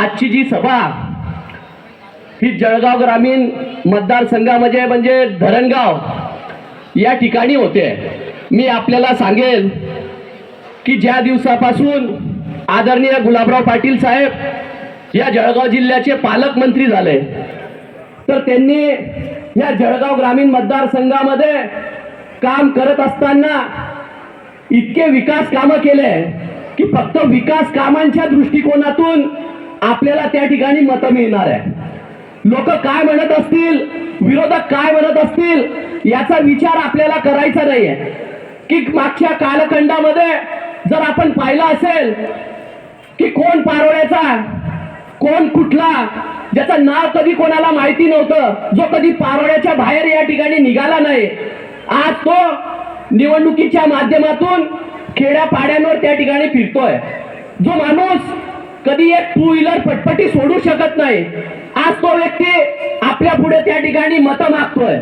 आजची जी सभा ही जळगाव ग्रामीण मतदारसंघामध्ये म्हणजे धरणगाव या ठिकाणी होते. मी आपल्याला सांगेल की ज्या दिवसापासून आदरणीय गुलाबराव पाटील साहेब या जळगाव जिल्ह्याचे पालकमंत्री झाले तर त्यांनी या जळगाव ग्रामीण मतदारसंघामध्ये काम करत असताना इतके विकास कामं केले की फक्त विकास कामांच्या दृष्टिकोनातून आपल्याला त्या ठिकाणी मतं मिळणार आहे. लोक काय म्हणत असतील? विरोधक काय म्हणत असतील? याचा विचार आपल्याला करायचा नाहीये. की मागच्या कालखंडामध्ये जर आपण पाहिलं असेल की कोण पारोळ्याचा कोण कुठला ज्याचं नाव कधी कोणाला माहिती नव्हतं जो कधी पारोळ्याच्या बाहेर या ठिकाणी निघाला नाही आज तो निवडणुकीच्या माध्यमातून खेड्यापाड्यांवर त्या ठिकाणी फिरतोय. जो माणूस कधी एक टू व्हीलर पटपटी सोडू शकत नाही. आज तो व्यक्ती आपल्या पुढे त्या ठिकाणी मतं मागतोय.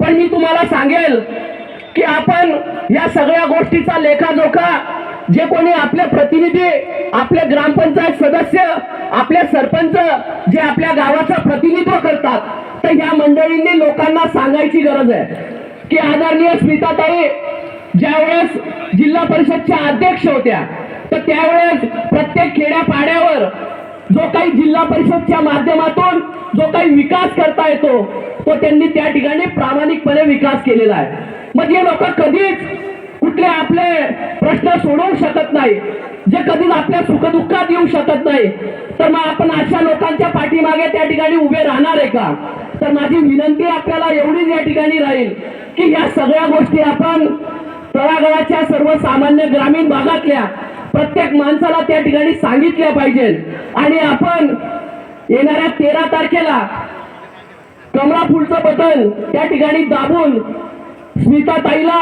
पण मी तुम्हाला सांगेल की आपण या सगळ्या गोष्टीचा लेखाजोखा जे कोणी आपले प्रतिनिधी आपले ग्रामपंचायत सदस्य आपले सरपंच जे आपल्या गावाचं प्रतिनिधित्व करतात तर ह्या मंडळींनी लोकांना सांगायची गरज आहे. की आदरणीय स्मिताताई ज्यावेळेस जिल्हा परिषदच्या अध्यक्ष होत्या तर त्यावेळेस प्रत्येक खेड्यापाड्यावर जो काही जिल्हा परिषदच्या माध्यमातून जो काही विकास करता येतो तो त्यांनी त्या ठिकाणी प्रामाणिकपणे विकास केलेला आहे. म्हणजे मग हे लोक कधीच कुठले आपले प्रश्न सोडवू शकत नाही. जे कधीच आपल्या सुखदुःखात येऊ शकत नाही. तर मग आपण अशा लोकांच्या पाठीमागे त्या ठिकाणी उभे राहणार आहे का? तर माझी विनंती आपल्याला एवढीच या ठिकाणी राहील की या सगळ्या गोष्टी आपण तळागाळाच्या सर्वसामान्य ग्रामीण भागातल्या प्रत्येक माणसाला त्या ठिकाणी सांगितल्या पाहिजे. आणि आपण येणाऱ्या तेरा तारखेला कमळा बटन त्या ठिकाणी दाबून स्मिता ताईला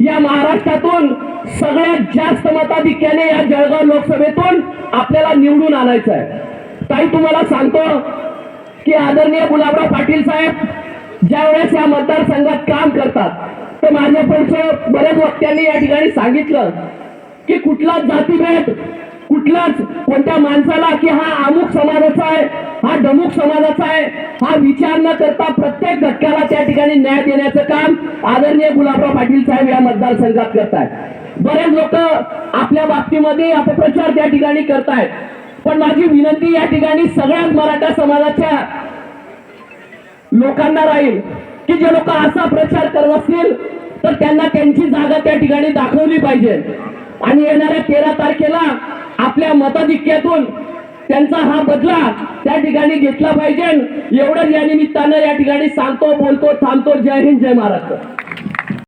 या महाराष्ट्रातून सगळ्यात जास्त मताधिक्याने या जळगाव लोकसभेतून आपल्याला निवडून आणायचं आहे ताई तुम्हाला सांगतो की आदरणीय गुलाबराव पाटील साहेब ज्यावेळेस या मतदारसंघात काम करतात तर माझ्यापेक्षा बऱ्याच वक्त्यांनी या ठिकाणी सांगितलं की कुठलाच जातीभेद कुठलाच कोणत्या माणसाला की हा अमुक समाजाचा आहे हा डमुक समाजाचा आहे हा विचार न करता प्रत्येक घटकाला त्या ठिकाणी न्याय देण्याचं काम आदरणीय गुलाबराव पाटील साहेब या मतदारसंघात करतायत. बरेच लोक आपल्या बाबतीमध्ये अपप्रचार त्या ठिकाणी करतायत. पण माझी विनंती या ठिकाणी सगळ्याच मराठा समाजाच्या लोकांना राहील की जे लोक असा प्रचार करत असतील तर त्यांना त्यांची जागा त्या ठिकाणी दाखवली पाहिजे. आणि येणाऱ्या तेरा तारखेला आपल्या मताधिक्यातून त्यांचा हा बदला त्या ठिकाणी घेतला पाहिजे. एवढंच या निमित्तानं या ठिकाणी सांगतो बोलतो थांबतो. जय हिंद जय महाराष्ट्र.